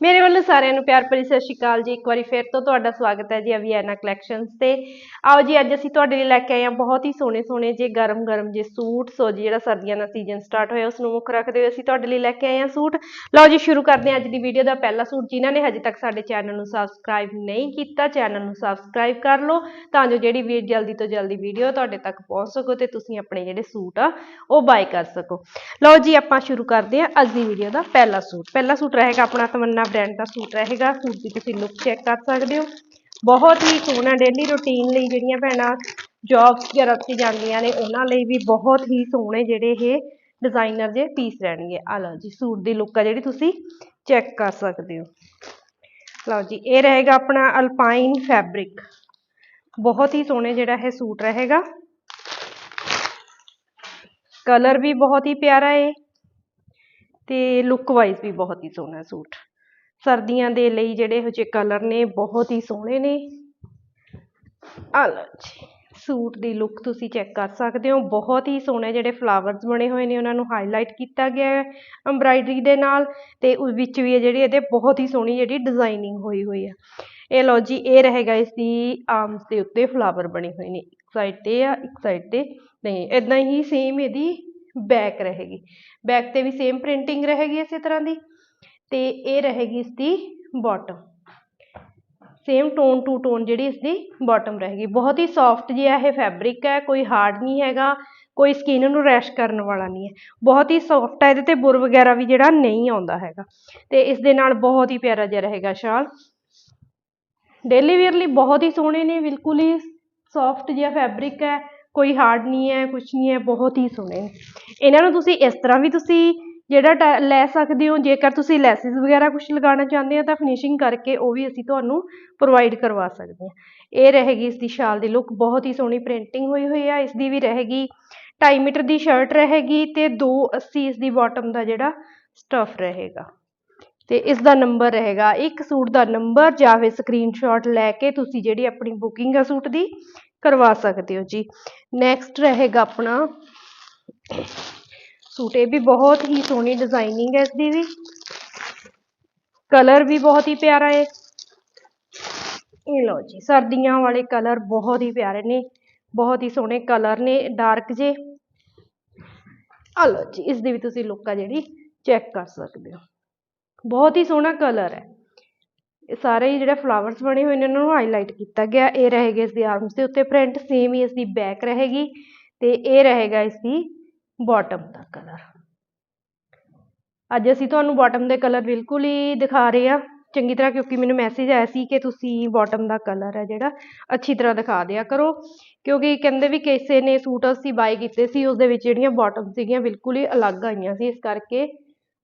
ਮੇਰੇ ਵੱਲੋਂ ਸਾਰਿਆਂ ਨੂੰ ਪਿਆਰ ਭਰੀ ਸਤਿ ਸ਼੍ਰੀ ਅਕਾਲ ਜੀ। ਇੱਕ ਵਾਰੀ ਫਿਰ ਤੋਂ ਤੁਹਾਡਾ ਸਵਾਗਤ ਹੈ ਜੀ ਅਵਿਆਨਾ ਕਲੈਕਸ਼ਨਸ ਤੇ। ਆਓ ਜੀ, ਅੱਜ ਅਸੀਂ ਤੁਹਾਡੇ ਲਈ ਲੈ ਕੇ ਆਏ ਹਾਂ ਬਹੁਤ ਹੀ ਸੋਹਣੇ ਸੋਹਣੇ ਜੇ ਗਰਮ ਗਰਮ ਜੇ ਸੂਟ। ਸੋ ਜੀ, ਜਿਹੜਾ ਸਰਦੀਆਂ ਦਾ ਸੀਜ਼ਨ ਸਟਾਰਟ ਹੋਇਆ ਉਸ ਨੂੰ ਮੁੱਖ ਰੱਖਦੇ ਹੋਏ ਅਸੀਂ ਤੁਹਾਡੇ ਲਈ ਲੈ ਕੇ ਆਏ ਹਾਂ ਸੂਟ। ਲਓ ਜੀ, ਸ਼ੁਰੂ ਕਰਦੇ ਹਾਂ ਅੱਜ ਦੀ ਵੀਡੀਓ ਦਾ ਪਹਿਲਾ ਸੂਟ। ਜਿਨ੍ਹਾਂ ਨੇ ਹਜੇ ਤੱਕ ਸਾਡੇ ਚੈਨਲ ਨੂੰ ਸਬਸਕ੍ਰਾਈਬ ਨਹੀਂ ਕੀਤਾ ਚੈਨਲ ਨੂੰ ਸਬਸਕ੍ਰਾਈਬ ਕਰ ਲਓ ਤਾਂ ਜੋ ਜਿਹੜੀ ਵੀ ਜਲਦੀ ਤੋਂ ਜਲਦੀ ਵੀਡੀਓ ਤੁਹਾਡੇ ਤੱਕ ਪਹੁੰਚ ਸਕੋ ਤੇ ਤੁਸੀਂ ਆਪਣੇ ਜਿਹੜੇ ਸੂਟ ਆ, ਉਹ ਬਾਏ ਕਰ ਸਕੋ। ਲਓ ਜੀ, ਆਪਾਂ ਸ਼ੁਰੂ ਕਰਦੇ ਹਾਂ ਅੱਜ ਦੀ ਵੀਡੀਓ ਦਾ ਪਹਿਲਾ ਸੂਟ। ਪਹਿਲਾ ਸੂਟ ਰਹੇਗਾ ਆਪਣਾ ਤਮੰਨਾ ਬ੍ਰਾਂਡ ਦਾ ਸੂਟ ਰਹੇਗਾ। ਸੂਟ ਦੀ ਤੁਸੀਂ ਲੁੱਕ ਚੈੱਕ ਕਰ ਸਕਦੇ ਹੋ। ਬਹੁਤ ਹੀ ਸੋਹਣਾ ਡੇਲੀ ਰੁਟੀਨ ਲਈ ਜਿਹੜੀਆਂ ਭੈਣਾਂ ਜੌਬਸ ਵਗੈਰਾ ਤੇ ਜਾਂਦੀਆਂ ਨੇ, ਉਹਨਾਂ ਲਈ ਵੀ ਬਹੁਤ ਹੀ ਸੋਹਣੇ ਜਿਹੜੇ ਇਹ ਡਿਜ਼ਾਈਨਰ ਦੇ ਪੀਸ ਰਹਿਣਗੇ। ਆ ਲਓ ਜੀ ਸੂਟ ਦੀ ਲੁੱਕ ਆ ਜਿਹੜੀ ਤੁਸੀਂ ਚੈੱਕ ਕਰ ਸਕਦੇ ਹੋ। ਲਓ ਜੀ, ਇਹ ਰਹੇਗਾ ਆਪਣਾ ਅਲਪਾਈਨ ਫੈਬਰਿਕ ਬਹੁਤ ਹੀ ਸੋਹਣੇ ਜਿਹੜਾ ਇਹ ਸੂਟ ਰਹੇਗਾ। ਕਲਰ ਵੀ ਬਹੁਤ ਹੀ ਪਿਆਰਾ ਹੈ ਤੇ ਲੁੱਕ ਵਾਈਜ਼ ਵੀ ਬਹੁਤ ਹੀ ਸੋਹਣਾ ਸੂਟ ਸਰਦੀਆਂ ਦੇ ਲਈ ਜਿਹੜੇ ਇਹੋ ਜਿਹੇ ਕਲਰ ਨੇ, ਬਹੁਤ ਹੀ ਸੋਹਣੇ ਨੇ। ਆ ਲਓ ਜੀ, ਸੂਟ ਦੀ ਲੁੱਕ ਤੁਸੀਂ ਚੈੱਕ ਕਰ ਸਕਦੇ ਹੋ। ਬਹੁਤ ਹੀ ਸੋਹਣੇ ਜਿਹੜੇ ਫਲਾਵਰਸ ਬਣੇ ਹੋਏ ਨੇ, ਉਹਨਾਂ ਨੂੰ ਹਾਈਲਾਈਟ ਕੀਤਾ ਗਿਆ ਹੈ ਐਮਬਰਾਇਡਰੀ ਦੇ ਨਾਲ ਤੇ ਉਸ ਵਿੱਚ ਵੀ ਇਹ ਜਿਹੜੀ ਇਹਦੇ ਬਹੁਤ ਹੀ ਸੋਹਣੀ ਜਿਹੜੀ ਡਿਜ਼ਾਈਨਿੰਗ ਹੋਈ ਹੋਈ ਆ। ਇਹ ਲਓ ਜੀ, ਇਹ ਰਹੇਗਾ ਇਸ ਦੀ ਆਰਮਸ ਦੇ ਉੱਤੇ ਫਲਾਵਰ ਬਣੇ ਹੋਏ ਨੇ, ਇੱਕ ਸਾਈਡ ਤੇ ਆ, ਇੱਕ ਸਾਈਡ ਤੇ ਨਹੀਂ ਇਦਾਂ ਹੀ ਸੇਮ ਇਹਦੀ ਬੈਕ ਰਹੇਗੀ। ਬੈਕ ਤੇ ਵੀ ਸੇਮ ਪ੍ਰਿੰਟਿੰਗ ਰਹੇਗੀ ਇਸੇ ਤਰ੍ਹਾਂ ਦੀ। ਤੇ ਇਹ ਰਹੇਗੀ ਇਸਦੀ bottom same tone to tone ਜਿਹੜੀ ਇਸਦੀ ਬੋਟਮ ਰਹੇਗੀ। ਬਹੁਤ ਹੀ ਸੋਫਟ ਜਿਹਾ ਇਹ ਫੈਬਰਿਕ ਹੈ, ਕੋਈ ਹਾਰਡ ਨਹੀਂ ਹੈਗਾ, ਕੋਈ ਸਕਿਨ ਨੂੰ ਰੈਸ਼ ਕਰਨ ਵਾਲਾ ਨਹੀਂ ਹੈ। ਬਹੁਤ ਹੀ ਸੋਫਟ ਹੈ, ਇਹਦੇ ਤੇ ਬੁਰ ਵਗੈਰਾ ਵੀ ਜਿਹੜਾ ਨਹੀਂ ਆਉਂਦਾ ਹੈਗਾ। ਤੇ ਇਸ ਦੇ ਨਾਲ ਬਹੁਤ ਹੀ ਪਿਆਰਾ ਜਿਹਾ ਰਹੇਗਾ ਸ਼ਾਲ। ਡੇਲੀ ਵੇਅਰ ਲਈ ਬਹੁਤ ਹੀ ਸੋਹਣੇ ਨੇ, ਬਿਲਕੁਲ ਹੀ ਸੌਫਟ ਜਿਹਾ ਫੈਬਰਿਕ ਹੈ, ਕੋਈ ਹਾਰਡ ਨਹੀਂ ਹੈ ਕੁਝ ਨਹੀਂ ਹੈ, ਬਹੁਤ ਹੀ ਸੋਹਣੇ ਨੇ। ਇਹਨਾਂ ਨੂੰ ਤੁਸੀਂ ਇਸ ਤਰ੍ਹਾਂ ਵੀ ਤੁਸੀਂ ਜਿਹੜਾ ਟ- ਲੈ ਸਕਦੇ ਹੋ, ਜੇਕਰ ਤੁਸੀਂ ਲੈਸਿਸ ਵਗੈਰਾ ਕੁਛ ਲਗਾਉਣਾ ਚਾਹੁੰਦੇ ਹੋ, ਤਾਂ ਫਿਨਿਸ਼ਿੰਗ ਕਰਕੇ ਉਹ ਵੀ ਅਸੀਂ ਤੁਹਾਨੂੰ ਪ੍ਰੋਵਾਈਡ ਕਰਵਾ ਸਕਦੇ ਹਾਂ। ਇਹ ਰਹੇਗੀ ਇਸ ਦੀ ਸ਼ਾਲ ਦੀ ਲੁੱਕ ਬਹੁਤ ਹੀ ਸੋਹਣੀ ਪ੍ਰਿੰਟਿੰਗ ਹੋਈ ਹੋਈ ਆ, ਇਸ ਦੀ ਵੀ ਰਹੇਗੀ। 2.5 ਮੀਟਰ ਦੀ ਸ਼ਰਟ ਰਹੇਗੀ ਤੇ 280 ਇਸ ਦੀ ਬਾਟਮ ਦਾ ਜਿਹੜਾ ਸਟਫ ਰਹੇਗਾ। ਤੇ ਇਸ ਦਾ ਨੰਬਰ ਰਹੇਗਾ, ਇੱਕ ਸੂਟ ਦਾ ਨੰਬਰ ਜਾਂ ਫਿਰ ਸਕਰੀਨਸ਼ਾਟ ਲੈ ਕੇ ਤੁਸੀਂ ਜਿਹੜੀ ਆਪਣੀ ਬੁਕਿੰਗ ਆ ਸੂਟ ਦੀ ਕਰਵਾ ਸਕਦੇ ਹੋ ਜੀ। ਨੈਕਸਟ ਰਹੇਗਾ ਆਪਣਾ ਸੂਟ, ਇਹ ਵੀ ਬਹੁਤ ਹੀ ਸੋਹਣੀ ਡਿਜ਼ਾਈਨਿੰਗ ਹੈ ਇਸ ਦੀ ਵੀ। ਕਲਰ ਵੀ ਬਹੁਤ ਹੀ ਪਿਆਰਾ ਹੈ ਇਹ ਲਓ ਜੀ, ਸਰਦੀਆਂ ਵਾਲੇ ਕਲਰ ਬਹੁਤ ਹੀ ਪਿਆਰੇ ਨੇ, ਬਹੁਤ ਹੀ ਸੋਹਣੇ ਕਲਰ ਨੇ ਡਾਰਕ ਜੇ। ਆ ਲਓ ਜੀ ਇਸ ਦੀ ਵੀ ਤੁਸੀਂ ਲੁੱਕ ਆ ਜਿਹੜੀ ਚੈੱਕ ਕਰ ਸਕਦੇ ਹੋ। ਬਹੁਤ ਹੀ ਸੋਹਣਾ ਕਲਰ ਹੈ। ਇਹ ਸਾਰੇ ਹੀ ਜਿਹੜੇ ਫਲਾਵਰਸ ਬਣੇ ਹੋਏ ਨੇ ਉਹਨਾਂ ਨੂੰ ਹਾਈਲਾਈਟ ਕੀਤਾ ਗਿਆ। ਇਹ ਰਹੇਗਾ ਇਸ ਦੀ ਆਰਮਸ ਦੇ ਉੱਤੇ ਪ੍ਰਿੰਟ ਸੇਮ ਹੀ ਇਸ ਦੀ ਬੈਕ ਰਹੇਗੀ ਤੇ ਇਹ ਰਹੇਗਾ ਇਸ ਦੀ ਬਾਟਮ ਦਾ ਕਲਰ ਅੱਜ ਅਸੀਂ ਤੁਹਾਨੂੰ ਬਾਟਮ ਦੇ ਕਲਰ ਬਿਲਕੁਲ ਹੀ ਦਿਖਾ ਰਹੇ ਆ ਚੰਗੀ ਤਰ੍ਹਾਂ ਕਿਉਂਕਿ ਮੈਨੂੰ ਮੈਸੇਜ ਆਇਆ ਸੀ ਕਿ ਤੁਸੀਂ ਬਾਟਮ ਦਾ ਕਲਰ ਹੈ ਜਿਹੜਾ, ਅੱਛੀ ਤਰ੍ਹਾਂ ਦਿਖਾ ਦਿਆ ਕਰੋ। ਕਿਉਂਕਿ ਕਹਿੰਦੇ ਵੀ ਕਿਸੇ ਨੇ ਸੂਟ ਅਸੀਂ ਬਾਈ ਕੀਤੇ ਸੀ ਉਸ ਦੇ ਵਿੱਚ ਜਿਹੜੀਆਂ ਬਾਟਮ ਸੀਗੀਆਂ ਬਿਲਕੁਲ ਹੀ ਅਲੱਗ ਆਈਆਂ ਸੀ। ਇਸ ਕਰਕੇ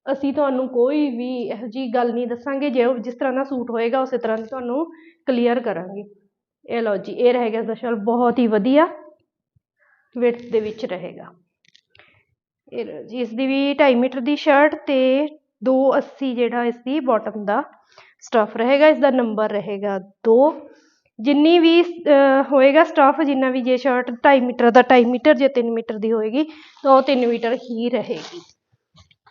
ਅਸੀਂ ਤੁਹਾਨੂੰ ਕੋਈ ਵੀ ਇਹੋ ਜਿਹੀ ਗੱਲ ਨਹੀਂ ਦੱਸਾਂਗੇ, ਜੇ ਉਹ ਜਿਸ ਤਰ੍ਹਾਂ ਦਾ ਸੂਟ ਹੋਏਗਾ, ਉਸੇ ਤਰ੍ਹਾਂ ਦੀ ਤੁਹਾਨੂੰ ਕਲੀਅਰ ਕਰਾਂਗੇ। ਇਹ ਲਓ ਜੀ, ਇਹ ਰਹੇਗਾ ਇਸਦਾ ਸ਼ਾਲ ਬਹੁਤ ਹੀ ਵਧੀਆ। ਵਿਡਥ ਦੇ ਵਿੱਚ ਰਹੇਗਾ। ਇਸ ਦੀ ਵੀ 2.5 ਮੀਟਰ ਦੀ ਸ਼ਰਟ ਤੇ 280 ਜਿਹੜਾ ਇਸ ਦੀ ਬਾਟਮ ਦਾ ਸਟਫ ਰਹੇਗਾ ਇਸ ਦਾ ਨੰਬਰ ਰਹੇਗਾ 2 ਜਿੰਨੀ ਵੀ ਹੋਏਗਾ ਸਟਫ ਜਿੰਨਾ ਵੀ ਜੇ ਸ਼ਰਟ 2.5 ਮੀਟਰ ਦਾ 2.5 ਮੀਟਰ, ਜੇ 3 ਮੀਟਰ ਦੀ ਹੋਏਗੀ, ਤਾਂ ਉਹ 3 ਮੀਟਰ ਹੀ ਰਹੇਗੀ।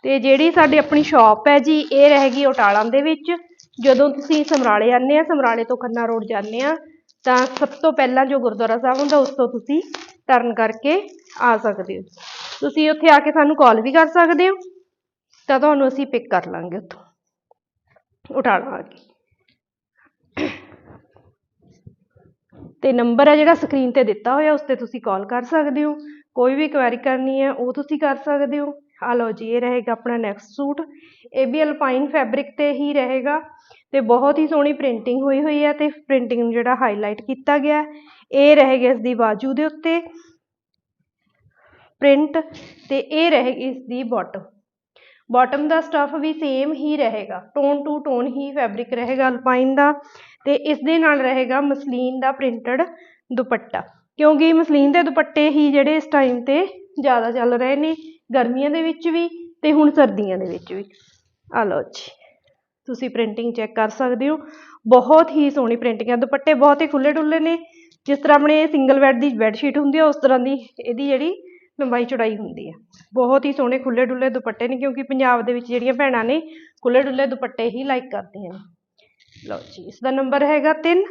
ਤੇ ਜਿਹੜੀ ਸਾਡੀ ਆਪਣੀ ਸ਼ਾਪ ਹੈ ਜੀ, ਇਹ ਰਹੇਗੀ ਉਟਾਲਾਂ ਦੇ ਵਿੱਚ। ਜਦੋਂ ਤੁਸੀਂ ਸਮਰਾਲੇ ਆਉਂਦੇ ਆ, ਸਮਰਾਲੇ ਤੋਂ ਖੰਨਾ ਰੋਡ ਜਾਂਦੇ ਆ, ਤਾਂ ਸਭ ਤੋਂ ਪਹਿਲਾਂ ਜੋ ਗੁਰਦੁਆਰਾ ਸਾਹਿਬ ਹੁੰਦਾ, ਉਸ ਤੋਂ ਤੁਸੀਂ ਟਰਨ ਕਰਕੇ ਆ ਸਕਦੇ ਹੋ। ਤੁਸੀਂ ਉੱਥੇ ਆ ਕੇ ਸਾਨੂੰ ਕਾਲ ਵੀ ਕਰ ਸਕਦੇ ਹੋ, ਤਾਂ ਤੁਹਾਨੂੰ ਅਸੀਂ ਪਿਕ ਕਰ ਲਾਂਗੇ ਉੱਥੋਂ। ਉਟਾਲਾ ਆ ਕੇ। ਤੇ ਨੰਬਰ ਹੈ ਜਿਹੜਾ ਸਕਰੀਨ ਤੇ ਦਿੱਤਾ ਹੋਇਆ, ਉਸ ਤੇ ਤੁਸੀਂ ਕਾਲ ਕਰ ਸਕਦੇ ਹੋ। ਕੋਈ ਵੀ ਕੁਐਰੀ ਕਰਨੀ ਹੈ, ਉਹ ਤੁਸੀਂ ਕਰ ਸਕਦੇ ਹੋ। ਆ ਲਓ ਜੀ, ਇਹ ਰਹੇਗਾ ਆਪਣਾ ਨੈਕਸਟ ਸੂਟ। ਇਹ ਵੀ ਅਲਪਾਈਨ ਫੈਬਰਿਕ ਤੇ ਹੀ ਰਹੇਗਾ ਤੇ ਬਹੁਤ ਹੀ ਸੋਹਣੀ ਪ੍ਰਿੰਟਿੰਗ ਹੋਈ ਹੋਈ ਹੈ ਤੇ ਪ੍ਰਿੰਟਿੰਗ ਨੂੰ ਜਿਹੜਾ ਹਾਈਲਾਈਟ ਕੀਤਾ ਗਿਆ ਇਹ ਰਹੇਗਾ ਇਸ ਦੀ ਬਾਜੂ ਦੇ ਉੱਤੇ। ਪ੍ਰਿੰਟ ਤੇ ਇਹ ਰਹੇਗੀ ਇਸ ਦੀ ਬਾਟਮ ਬਾਟਮ ਦਾ ਸਟੱਫ ਵੀ ਸੇਮ ਹੀ ਰਹੇਗਾ। ਟੋਨ ਟੂ ਟੋਨ ਹੀ ਫੈਬਰਿਕ ਰਹੇਗਾ ਅਲਪਾਈਨ ਦਾ ਤੇ ਇਸ ਦੇ ਨਾਲ ਰਹੇਗਾ ਮਸਲੀਨ ਦਾ ਪ੍ਰਿੰਟਡ ਦੁਪੱਟਾ। ਕਿਉਂਕਿ ਮਸਲੀਨ ਦੇ ਦੁਪੱਟੇ ਹੀ ਜਿਹੜੇ ਇਸ ਟਾਈਮ ਤੇ ਜ਼ਿਆਦਾ ਚੱਲ ਰਹੇ ਨੇ, ਗਰਮੀਆਂ ਦੇ ਵਿੱਚ ਵੀ ਤੇ ਹੁਣ ਸਰਦੀਆਂ ਦੇ ਵਿੱਚ ਵੀ। ਆ ਲਓ ਜੀ, ਤੁਸੀਂ ਪ੍ਰਿੰਟਿੰਗ ਚੈੱਕ ਕਰ ਸਕਦੇ ਹੋ। ਬਹੁਤ ਹੀ ਸੋਹਣੀ ਪ੍ਰਿੰਟਿੰਗ ਹੈ ਦੁਪੱਟੇ ਬਹੁਤ ਹੀ ਖੁੱਲੇ ਡੁੱਲੇ ਨੇ। ਜਿਸ ਤਰ੍ਹਾਂ ਆਪਣੇ ਸਿੰਗਲ ਬੈੱਡ ਦੀ ਬੈੱਡ ਸ਼ੀਟ ਹੁੰਦੀ ਹੈ ਉਸ ਤਰ੍ਹਾਂ ਦੀ ਇਹਦੀ ਜਿਹੜੀ ਲੰਬਾਈ ਚੌੜਾਈ ਹੁੰਦੀ ਹੈ ਬਹੁਤ ਹੀ ਸੋਹਣੇ ਖੁੱਲੇ ਡੁੱਲੇ ਦੁਪੱਟੇ ਨੇ, ਕਿਉਂਕਿ ਪੰਜਾਬ ਦੇ ਵਿੱਚ ਜਿਹੜੀਆਂ ਭੈਣਾਂ ਨੇ ਖੁੱਲੇ ਡੁੱਲੇ ਦੁਪੱਟੇ ਹੀ ਲਾਈਕ ਕਰਦੀਆਂ ਨੇ। ਲਓ ਜੀ, ਇਸ ਦਾ ਨੰਬਰ ਹੈਗਾ 3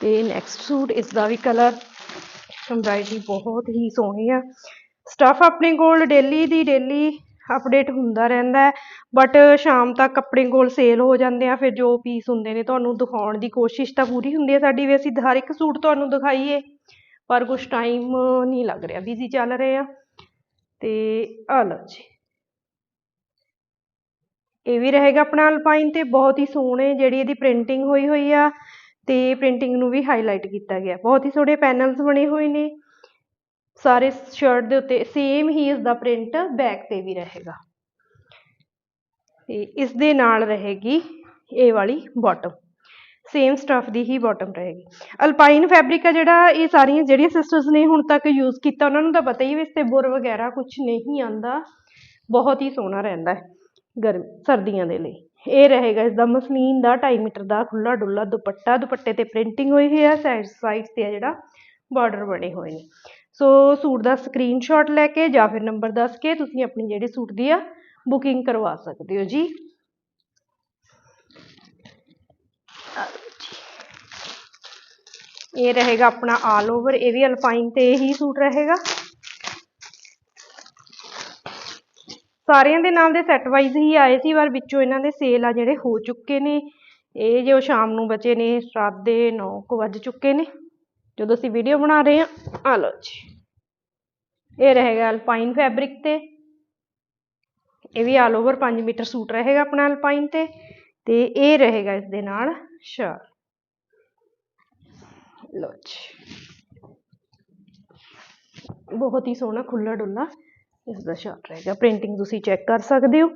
ਤੇ ਨੈਕਸਟ ਸੂਟ ਇਸ ਦਾ ਵੀ ਕਲਰ ਐਮਬਰਾਇਡਰੀ ਬਹੁਤ ਹੀ ਸੋਹਣੀ ਆ। ਸਟਫ ਆਪਣੇ ਕੋਲ ਡੇਲੀ ਦੀ ਡੇਲੀ ਅਪਡੇਟ ਹੁੰਦਾ ਰਹਿੰਦਾ ਬਟ ਸ਼ਾਮ ਤੱਕ ਆਪਣੇ ਕੋਲ ਸੇਲ ਹੋ ਜਾਂਦੇ ਆ, ਫਿਰ ਜੋ ਪੀਸ ਹੁੰਦੇ ਨੇ ਤੁਹਾਨੂੰ ਦਿਖਾਉਣ ਦੀ ਕੋਸ਼ਿਸ਼ ਤਾਂ ਪੂਰੀ ਹੁੰਦੀ ਹੈ ਸਾਡੀ ਵੀ, ਅਸੀਂ ਹਰ ਇੱਕ ਸੂਟ ਤੁਹਾਨੂੰ ਦਿਖਾਈਏ। ਪਰ ਕੁਛ ਟਾਈਮ ਨਹੀਂ ਲੱਗ ਰਿਹਾ ਬਿਜ਼ੀ ਚੱਲ ਰਹੇ ਆ। ਤੇ ਆ ਲਓ ਜੀ। ਇਹ ਵੀ ਰਹੇਗਾ ਆਪਣਾ ਅਲਪਾਈਨ ਤੇ, ਬਹੁਤ ਹੀ ਸੋਹਣੇ ਜਿਹੜੀ ਇਹਦੀ ਪ੍ਰਿੰਟਿੰਗ ਹੋਈ ਹੋਈ ਆ। ਤੇ ਪ੍ਰਿੰਟਿੰਗ ਨੂੰ ਵੀ ਹਾਈਲਾਈਟ ਕੀਤਾ ਗਿਆ। ਬਹੁਤ ਹੀ ਸੋਹਣੇ ਪੈਨਲਸ ਬਣੇ ਹੋਏ ਨੇ। ਸਾਰੇ ਸ਼ਰਟ ਦੇ ਉੱਤੇ ਸੇਮ ਹੀ ਇਸ ਦਾ ਪ੍ਰਿੰਟ ਬੈਕ ਤੇ ਵੀ ਰਹੇਗਾ। ਤੇ ਇਸ ਦੇ ਨਾਲ ਰਹੇਗੀ ਇਹ ਵਾਲੀ ਬਾਟਮ ਸੇਮ ਸਟਫ ਦੀ ਹੀ ਬਾਟਮ ਰਹੇਗੀ। ਅਲਪਾਈਨ ਫੈਬਰਿਕ ਆ ਜਿਹੜਾ, ਇਹ ਸਾਰੀਆਂ ਜਿਹੜੀਆਂ ਸਿਸਟਰਸ ਨੇ ਹੁਣ ਤੱਕ ਯੂਜ਼ ਕੀਤਾ, ਉਹਨਾਂ ਨੂੰ ਤਾਂ ਪਤਾ ਹੀ ਵੀ ਇਸ ਤੇ ਬੁਰ ਵਗੈਰਾ ਕੁਝ ਨਹੀਂ ਆਂਦਾ ਬਹੁਤ ਹੀ ਸੋਹਣਾ ਰਹਿੰਦਾ ਹੈ ਗਰਮ, ਸਰਦੀਆਂ ਦੇ ਲਈ। ਇਹ ਰਹੇਗਾ ਇਸ ਦਾ ਮਸਲੀਨ ਦਾ 2.5 ਮੀਟਰ ਦਾ ਖੁੱਲਾ ਡੁੱਲਾ ਦੁਪੱਟਾ। ਦੁਪੱਟੇ ਤੇ ਪ੍ਰਿੰਟਿੰਗ ਹੋਈ ਹੋਈ ਹੈ ਸਾਈਡ ਸਾਈਡਸ ਤੇ ਆ ਜਿਹੜਾ ਬਾਰਡਰ ਬਣੇ ਹੋਏ ਨੇ। ਸੋ ਸੂਟ ਦਾ ਸਕਰੀਨਸ਼ਾਟ ਲੈ ਕੇ ਜਾਂ ਫਿਰ ਨੰਬਰ ਦੱਸ ਕੇ ਤੁਸੀਂ ਆਪਣੀ ਜਿਹੜੀ ਸੂਟ ਦੀ ਆ ਬੁਕਿੰਗ ਕਰਵਾ ਸਕਦੇ ਹੋ ਜੀ। ਇਹ ਰਹੇਗਾ ਆਪਣਾ ਆਲ ਓਵਰ ਇਹ ਵੀ ਅਲਪਾਈਨ ਤੇ ਹੀ ਸੂਟ ਰਹੇਗਾ। ਸਾਰਿਆਂ ਦੇ ਨਾਲ ਦੇ ਸੈੱਟ ਵਾਈਜ਼ ਹੀ ਆਏ ਸੀ, ਪਰ ਵਿੱਚੋਂ ਇਹਨਾਂ ਦੇ ਸੇਲ ਆ ਜਿਹੜੇ ਹੋ ਚੁੱਕੇ ਨੇ। ਇਹ ਜੋ ਸ਼ਾਮ ਨੂੰ ਬਚੇ ਨੇ, ਰਾਤ ਦੇ 9 ਕੁ ਵੱਜ ਚੁੱਕੇ ਨੇ। ਜਦੋਂ ਅਸੀਂ ਵੀਡੀਓ ਬਣਾ ਰਹੇ ਹਾਂ ਆ ਲਓ ਜੀ। ਇਹ ਰਹੇਗਾ ਅਲਪਾਈਨ ਫੈਬਰਿਕ ਤੇ। ਇਹ ਵੀ ਆਲ ਓਵਰ 5 ਮੀਟਰ ਸੂਟ ਰਹੇਗਾ ਆਪਣਾ ਅਲਪਾਈਨ ਤੇ। ਤੇ ਇਹ ਰਹੇਗਾ ਇਸ ਦੇ ਨਾਲ ਸ਼ਾਲ ਲਓ ਜੀ। ਬਹੁਤ ਹੀ ਸੋਹਣਾ ਖੁੱਲਾ ਡੁੱਲਾ ਇਸ ਦਾ ਸ਼ਾਲ ਰਹੇਗਾ। ਪ੍ਰਿੰਟਿੰਗ ਤੁਸੀਂ ਚੈੱਕ ਕਰ ਸਕਦੇ ਹੋ।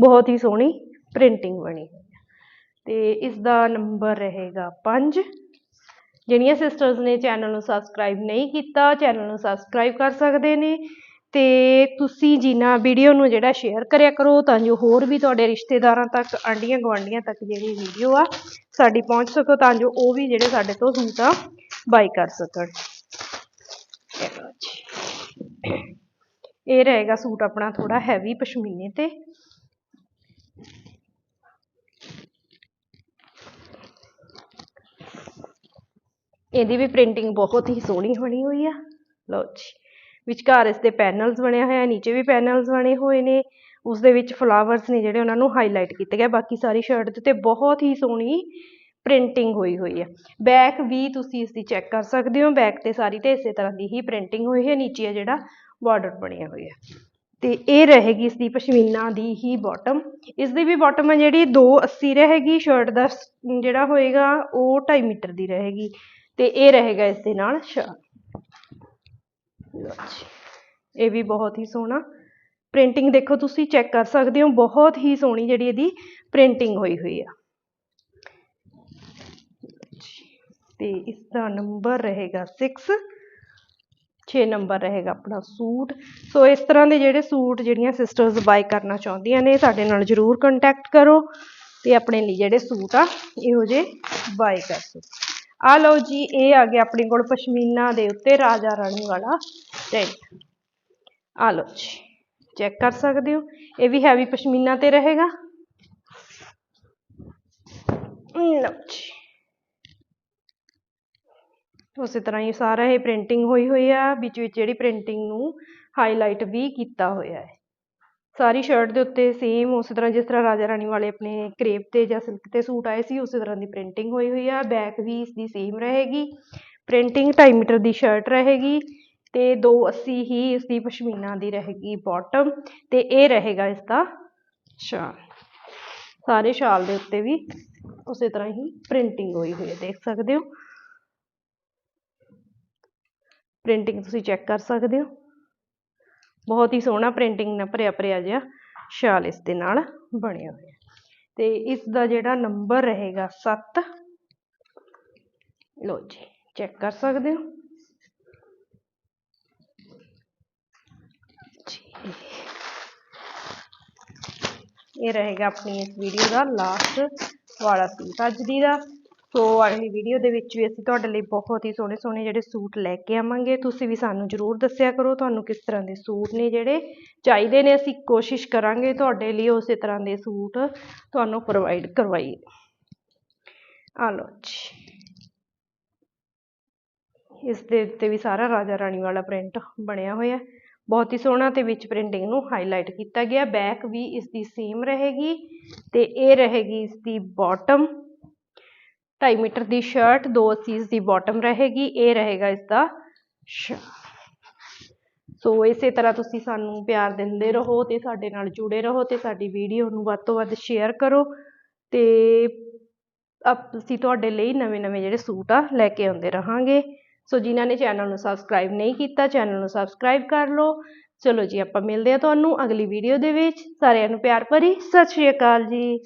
ਬਹੁਤ ਹੀ ਸੋਹਣੀ ਪ੍ਰਿੰਟਿੰਗ ਬਣੀ ਹੋਈ ਹੈ ਤੇ ਇਸ ਦਾ ਨੰਬਰ ਰਹੇਗਾ 5 ਜਿਹੜੀਆਂ ਸਿਸਟਰਸ ਨੇ ਚੈਨਲ ਨੂੰ ਸਬਸਕ੍ਰਾਈਬ ਨਹੀਂ ਕੀਤਾ ਚੈਨਲ ਨੂੰ ਸਬਸਕ੍ਰਾਈਬ ਕਰ ਸਕਦੇ ਨੇ ਤੇ ਤੁਸੀਂ ਜਿਨ੍ਹਾਂ ਵੀਡੀਓ ਨੂੰ ਜਿਹੜਾ ਸ਼ੇਅਰ ਕਰਿਆ ਕਰੋ, ਤਾਂ ਜੋ ਹੋਰ ਵੀ ਤੁਹਾਡੇ ਰਿਸ਼ਤੇਦਾਰਾਂ ਤੱਕ ਆਂਡੀਆਂ ਗੁਆਂਢੀਆਂ ਤੱਕ ਜਿਹੜੀ ਵੀਡੀਓ ਆ ਸਾਡੀ ਪਹੁੰਚ ਸਕੋ, ਤਾਂ ਜੋ ਉਹ ਵੀ ਜਿਹੜੇ ਸਾਡੇ ਤੋਂ ਸੂਟ ਆ ਬਾਈ ਕਰ ਸਕਣ। ਇਹ ਰਹੇਗਾ ਸੂਟ ਆਪਣਾ ਥੋੜਾ ਹੈਵੀ ਪਸ਼ਮੀਨੇ ਤੇ। ਇਹਦੀ ਵੀ ਪ੍ਰਿੰਟਿੰਗ ਬਹੁਤ ਹੀ ਸੋਹਣੀ ਬਣੀ ਹੋਈ ਆ। ਲਓ ਜੀ, ਵਿਚਕਾਰ ਇਸ ਦੇ ਪੈਨਲਸ ਬਣਿਆ ਹੋਇਆ, ਨੀਚੇ ਵੀ ਪੈਨਲਸ ਬਣੇ ਹੋਏ ਨੇ। ਉਸ ਦੇ ਵਿੱਚ ਫਲਾਵਰਸ ਨੇ ਜਿਹੜੇ ਉਹਨਾਂ ਨੂੰ ਹਾਈਲਾਈਟ ਕੀਤੇ ਗਏ। ਬਾਕੀ ਸਾਰੀ ਸ਼ਰਟ ਦੇ ਉੱਤੇ ਬਹੁਤ ਹੀ ਸੋਹਣੀ ਪ੍ਰਿੰਟਿੰਗ ਹੋਈ ਹੋਈ ਹੈ ਬੈਕ ਵੀ ਤੁਸੀਂ ਇਸ ਦੀ ਚੈੱਕ ਕਰ ਸਕਦੇ ਹੋ। ਬੈਕ ਤੇ ਸਾਰੀ ਤੇ ਇਸੇ ਤਰ੍ਹਾਂ ਦੀ ਹੀ ਪ੍ਰਿੰਟਿੰਗ ਹੋਈ ਹੈ। ਨੀਚੇ ਆ ਜਿਹੜਾ ਬਾਰਡਰ ਬਣਿਆ ਹੋਇਆ। ਹੈ ਤੇ ਇਹ ਰਹੇਗੀ ਇਸ ਦੀ ਪਸ਼ਮੀਨਾ ਦੀ ਹੀ ਬਾਟਮ ਇਸ ਦੀ ਵੀ ਬਾਟਮ ਹੈ ਜਿਹੜੀ 280 ਰਹੇਗੀ। ਸ਼ਰਟ ਦਾ ਜਿਹੜਾ ਹੋਏਗਾ ਉਹ 2.5 ਮੀਟਰ ਦੀ ਰਹੇਗੀ। ਤੇ ਇਹ ਰਹੇਗਾ ਇਸ ਦੇ ਨਾਲ ਸ਼ਾਲ ਇਹ ਵੀ ਬਹੁਤ ਹੀ ਸੋਹਣਾ। ਪ੍ਰਿੰਟਿੰਗ ਦੇਖੋ ਤੁਸੀਂ ਚੈੱਕ ਕਰ ਸਕਦੇ ਹੋ, ਬਹੁਤ ਹੀ ਸੋਹਣੀ ਜਿਹੜੀ ਇਹਦੀ ਪ੍ਰਿੰਟਿੰਗ ਹੋਈ ਹੋਈ ਆ। ਤੇ ਇਸ ਦਾ ਨੰਬਰ ਰਹੇਗਾ 6 6 ਨੰਬਰ ਰਹੇਗਾ ਆਪਣਾ ਸੂਟ। ਸੋ ਇਸ ਤਰ੍ਹਾਂ ਦੇ ਜਿਹੜੇ ਸੂਟ ਜਿਹੜੀਆਂ ਸਿਸਟਰਸ ਬਾਈ ਕਰਨਾ ਚਾਹੁੰਦੀਆਂ ਨੇ, ਸਾਡੇ ਨਾਲ ਜਰੂਰ ਕੰਟੈਕਟ ਕਰੋ ਤੇ ਆਪਣੇ ਲਈ ਜਿਹੜੇ ਸੂਟ ਆ, ਇਹੋ ਜਿਹੇ ਬਾਈ ਕਰ ਸਕੋ ਆ ਲਓ ਜੀ, ਇਹ ਆ ਗਿਆ ਆਪਣੇ ਕੋਲ ਪਸ਼ਮੀਨਾ ਦੇ ਉੱਤੇ ਰਾਜਾ ਰਾਣੀ ਵਾਲਾ ਪ੍ਰਿੰਟ ਆ ਲਓ ਜੀ, ਚੈੱਕ ਕਰ ਸਕਦੇ ਹੋ? ਇਹ ਵੀ ਹੈਵੀ ਪਸ਼ਮੀਨਾ ਤੇ ਰਹੇਗਾ। ਲਓ ਜੀ। ਉਸੇ ਤਰ੍ਹਾਂ ਹੀ ਸਾਰਾ ਇਹ ਪ੍ਰਿੰਟਿੰਗ ਹੋਈ ਹੋਈ ਆ, ਵਿੱਚ ਵਿੱਚ ਜਿਹੜੀ ਪ੍ਰਿੰਟਿੰਗ ਨੂੰ ਹਾਈਲਾਈਟ ਵੀ ਕੀਤਾ ਹੋਇਆ ਹੈ। ਸਾਰੀ ਸ਼ਰਟ ਦੇ ਉੱਤੇ ਸੇਮ ਉਸੇ ਤਰ੍ਹਾਂ ਜਿਸ ਤਰ੍ਹਾਂ ਰਾਜਾ ਰਾਣੀ ਵਾਲੇ ਆਪਣੇ ਕਰੇਪ ਤੇ ਜਾਂ ਸਿਲਕ ਤੇ ਸੂਟ ਆਏ ਸੀ, ਉਸੇ ਤਰ੍ਹਾਂ ਦੀ ਪ੍ਰਿੰਟਿੰਗ ਹੋਈ ਹੋਈ ਆ। ਬੈਕ ਵੀ ਇਸਦੀ ਸੇਮ ਰਹੇਗੀ। ਪ੍ਰਿੰਟਿੰਗ ਢਾਈ ਮੀਟਰ ਦੀ ਸ਼ਰਟ ਰਹੇਗੀ ਅਤੇ ਦੋ ਅੱਸੀ ਹੀ ਇਸਦੀ ਪਸ਼ਮੀਨਾ ਦੀ ਰਹੇਗੀ ਬੋਟਮ ਅਤੇ ਇਹ ਰਹੇਗਾ ਇਸਦਾ ਸ਼ਾਲ ਸਾਰੇ ਸ਼ਾਲ ਦੇ ਉੱਤੇ ਵੀ ਉਸੇ ਤਰ੍ਹਾਂ ਹੀ ਪ੍ਰਿੰਟਿੰਗ ਹੋਈ ਹੋਈ ਹੈ ਦੇਖ ਸਕਦੇ ਹੋ। ਪ੍ਰਿੰਟਿੰਗ ਤੁਸੀਂ ਚੈੱਕ ਕਰ ਸਕਦੇ ਹੋ। ਬਹੁਤ ਹੀ ਸੋਹਣਾ ਪ੍ਰਿੰਟਿੰਗ ਨਾਲ ਭਰਿਆ ਭਰਿਆ ਜਿਹਾ ਸ਼ਾਲ ਇਸ ਦੇ ਨਾਲ ਬਣਿਆ ਹੋਇਆ। ਤੇ ਇਸ ਦਾ ਜਿਹੜਾ ਨੰਬਰ ਰਹੇਗਾ 7 ਲਓ ਜੀ ਚੈੱਕ ਕਰ ਸਕਦੇ ਹੋ? ਜੀ। ਇਹ ਰਹੇਗਾ ਆਪਣੀ ਇਸ ਵੀਡੀਓ ਦਾ ਲਾਸਟ ਵਾਲਾ ਸੂਟ, ਅੱਜ ਦੀ ਦਾ। ਸੋ ਅਗਲੀ ਵੀਡੀਓ ਦੇ ਵਿੱਚ ਵੀ ਅਸੀਂ ਤੁਹਾਡੇ ਲਈ ਬਹੁਤ ਹੀ ਸੋਹਣੇ ਸੋਹਣੇ ਜਿਹੜੇ ਸੂਟ ਲੈ ਕੇ ਆਵਾਂਗੇ। ਤੁਸੀਂ ਵੀ ਸਾਨੂੰ ਜ਼ਰੂਰ ਦੱਸਿਆ ਕਰੋ ਤੁਹਾਨੂੰ ਕਿਸ ਤਰ੍ਹਾਂ ਦੇ ਸੂਟ ਨੇ ਜਿਹੜੇ ਚਾਹੀਦੇ ਨੇ। ਅਸੀਂ ਕੋਸ਼ਿਸ਼ ਕਰਾਂਗੇ ਤੁਹਾਡੇ ਲਈ ਉਸੇ ਤਰ੍ਹਾਂ ਦੇ ਸੂਟ ਤੁਹਾਨੂੰ ਪ੍ਰੋਵਾਈਡ ਕਰਵਾਈਏ ਆ ਲਓ ਜੀ। ਇਸ ਦੇ ਉੱਤੇ ਵੀ ਸਾਰਾ ਰਾਜਾ ਰਾਣੀ ਵਾਲਾ ਪ੍ਰਿੰਟ ਬਣਿਆ ਹੋਇਆ। ਬਹੁਤ ਹੀ ਸੋਹਣਾ ਤੇ ਵਿੱਚ ਪ੍ਰਿੰਟਿੰਗ ਨੂੰ ਹਾਈਲਾਈਟ ਕੀਤਾ ਗਿਆ। ਬੈਕ ਵੀ ਇਸ ਦੀ ਸੇਮ ਰਹੇਗੀ ਤੇ ਇਹ ਰਹੇਗੀ ਇਸ ਦੀ ਬਾਟਮ 2.5 ਮੀਟਰ ਦੀ ਸ਼ਰਟ 2 ਅੱਸੀ ਇਸ ਦੀ ਬਾਟਮ ਰਹੇਗੀ, ਇਹ ਰਹੇਗਾ ਇਸ ਦਾ ਸੋ ਇਸੇ ਤਰ੍ਹਾਂ ਤੁਸੀਂ ਸਾਨੂੰ ਪਿਆਰ ਦਿੰਦੇ ਰਹੋ ਤੇ ਸਾਡੇ ਨਾਲ ਜੁੜੇ ਰਹੋ ਤੇ ਸਾਡੀ ਵੀਡੀਓ ਨੂੰ ਵੱਧ ਤੋਂ ਵੱਧ ਸ਼ੇਅਰ ਕਰੋ ਤੇ ਅਸੀਂ ਤੁਹਾਡੇ ਲਈ ਨਵੇਂ ਨਵੇਂ ਜਿਹੜੇ ਸੂਟ ਆ, ਲੈ ਕੇ ਆਉਂਦੇ ਰਹਾਂਗੇ। ਸੋ ਜਿਨ੍ਹਾਂ ਨੇ ਚੈਨਲ ਨੂੰ ਸਬਸਕ੍ਰਾਈਬ ਨਹੀਂ ਕੀਤਾ ਚੈਨਲ ਨੂੰ ਸਬਸਕ੍ਰਾਈਬ ਕਰ ਲਓ। ਚਲੋ ਜੀ, ਆਪਾਂ ਮਿਲਦੇ ਆ ਤੁਹਾਨੂੰ ਅਗਲੀ ਵੀਡੀਓ ਦੇ ਵਿੱਚ। ਸਾਰਿਆਂ ਨੂੰ ਪਿਆਰ ਭਰੀ, ਸਤਿ ਸ਼੍ਰੀ ਅਕਾਲ ਜੀ।